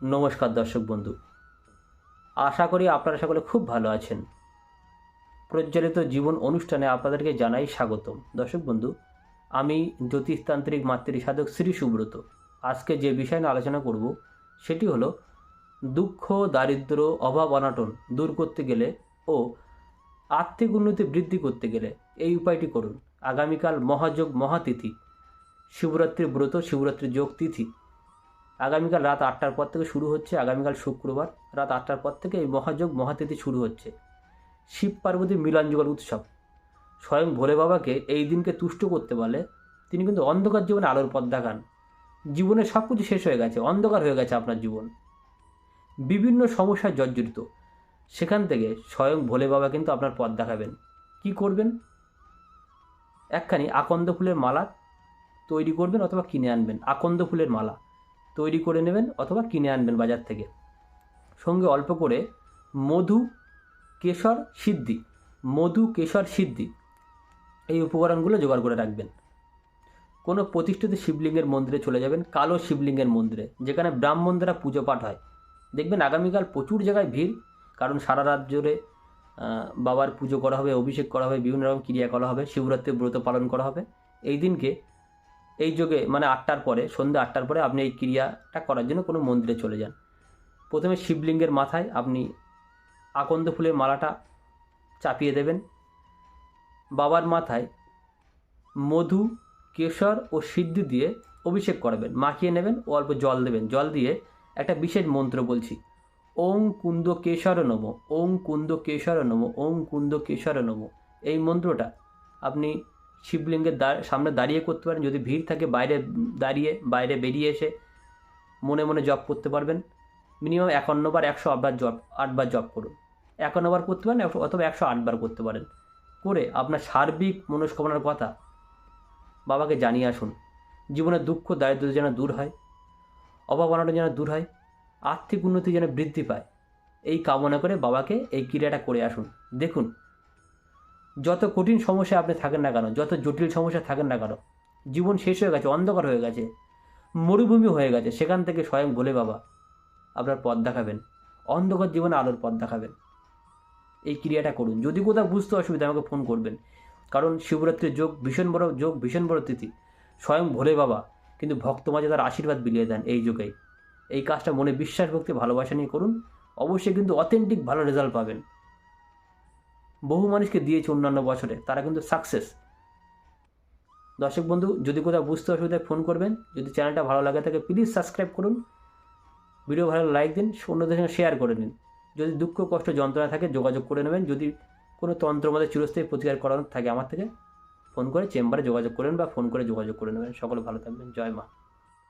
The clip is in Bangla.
নমস্কার দর্শক বন্ধু। আশা করি আপনারা সকলে খুব ভালো আছেন। প্রজ্বলিত জীবন অনুষ্ঠানে আপনাদেরকে জানাই স্বাগতম। দর্শক বন্ধু, আমি জ্যোতিষতান্ত্রিক মাতৃ সাধক শ্রী সুব্রত। আজকে যে বিষয় নিয়ে আলোচনা করব, সেটি হলো দুঃখ, দারিদ্র, অভাব, অনাটন দূর করতে গেলে ও আর্থিক উন্নতি বৃদ্ধি করতে গেলে এই উপায়টি করুন। আগামীকাল মহাযোগ, মহাতিথি, শিবরাত্রি ব্রত, শিবরাত্রি যোগ তিথি আগামীকাল রাত আটটার পর থেকে শুরু হচ্ছে, আগামীকাল শুক্রবার রাত আটটার পর থেকে এই মহাযোগ মহাতিথি শুরু হচ্ছে। শিব পার্বতী মিলন যুগল উৎসব। স্বয়ং ভোলে বাবাকে এই দিনকে তুষ্ট করতে পারলে তিনি কিন্তু অন্ধকার জীবনে আলোর পথ দেখান জীবনে সব কিছু শেষ হয়ে গেছে, অন্ধকার হয়ে গেছে আপনার জীবন। বিভিন্ন সমস্যায় জর্জরিত। সেখান থেকে স্বয়ং ভোলে বাবা কিন্তু আপনার পথ দেখাবেন কি করবেন? একখানি আকন্দ ফুলের মালা তৈরি করবেন অথবা কিনে আনবেন। আকন্দ ফুলের মালা। তৈরি করে নেবেন অথবা কিনে আনবেন বাজার থেকে। সঙ্গে অল্প করে মধু কেশর সিদ্ধি, মধু কেশর সিদ্ধি এই উপকরণগুলো জোগাড় করে রাখবেন। কোনো প্রতিষ্ঠিত শিবলিঙ্গের মন্দিরে চলে যাবেন, কালো শিবলিঙ্গের মন্দিরে, যেখানে ব্রাহ্মণ দ্বারা পুজো পাঠ হয়। দেখবেন আগামীকাল প্রচুর জায়গায় ভিড়, কারণ সারা রাত জুড়ে বাবার পুজো করা হবে, অভিষেক করা হবে, বিভিন্ন রকম ক্রিয়া করা হবে শিবরাত্রি ব্রত পালন করা হবে। এই দিনকে এই যোগে মানে আটটার পরে, সন্ধ্যে আটটার পরে আপনি এই ক্রিয়াটা করার জন্য কোনো মন্দিরে চলে যান। প্রথমে শিবলিঙ্গের মাথায় আপনি আকন্দ ফুলের মালাটা চাপিয়ে দেবেন। বাবার মাথায় মধু, কেশর ও সিদ্ধি দিয়ে অভিষেক করাবেন। মাখিয়ে নেবেন ও অল্প জল দেবেন। জল দিয়ে একটা বিশেষ মন্ত্র বলছি। ওং কুন্দ কেশর নম, ওং কুন্দ কেশর নম, ওং কুন্দ কেশর নম। এই মন্ত্রটা আপনি শিবলিঙ্গের সামনে দাঁড়িয়ে করতে পারেন। যদি ভিড় থাকে, বাইরে দাঁড়িয়ে, বাইরে বেরিয়ে এসে মনে মনে জপ করতে পারবেন। মিনিমাম একান্ন বার একশো আটবার জপ আটবার জপ করুন। একান্ন বার করতে পারেন অথবা একশো আটবার করতে পারেন। করে আপনার সার্বিক মনস্কামনার কথা বাবাকে জানিয়ে আসুন। জীবনের দুঃখ দারিদ্র যেন দূর হয় অভাব অনাটন যেন দূর হয়, আর্থিক উন্নতি যেন বৃদ্ধি পায়। এই কামনা করে বাবাকে এই ক্রিয়াটা করে আসুন। দেখুন যত কঠিন সমস্যা আপনি থাকেন না কেন, যত জটিল সমস্যা থাকেন না কেন, জীবন শেষ হয়ে গেছে, অন্ধকার হয়ে গেছে, মরুভূমি হয়ে গেছে, সেখান থেকে স্বয়ং ভোলে বাবা, আপনার পথ দেখাবেন, অন্ধকার জীবনে আলোর পথ দেখাবেন। এই ক্রিয়াটা করুন। যদি কোথাও বুঝতে অসুবিধা আমাকে ফোন করবেন। কারণ শিবরাত্রির যোগ ভীষণ বড় যোগ, ভীষণ বড় তিথি। স্বয়ং ভোলে বাবা, কিন্তু ভক্ত মাঝে তার আশীর্বাদ বিলিয়ে দেন এই যুগেই। এই কাজটা মনে বিশ্বাস, ভক্তি, ভালোবাসা নিয়ে করুন। অবশ্যই কিন্তু অথেন্টিক ভালো রেজাল্ট পাবেন। বহু মানুষকে দিয়েছে অন্যান্য বছরে, তারা কিন্তু সাকসেস দর্শক বন্ধু, যদি কোথাও বুঝতে অসুবিধায় ফোন করবেন, যদি চ্যানেলটা ভালো লাগে থাকে প্লিজ সাবস্ক্রাইব করুন। ভিডিও ভালো লাইক দিন, অন্যদের সঙ্গে শেয়ার করে নিন। যদি দুঃখ, কষ্ট, যন্ত্রণা থাকে, যোগাযোগ করে নেবেন। যদি কোনো তন্ত্র মধ্যে চিরস্থায়ী প্রতিকার করানোর থাকে আমার থেকে ফোন করে চেম্বারে যোগাযোগ করেন বা ফোন করে যোগাযোগ করে নেবেন। সকলে ভালো থাকবেন। জয় মা।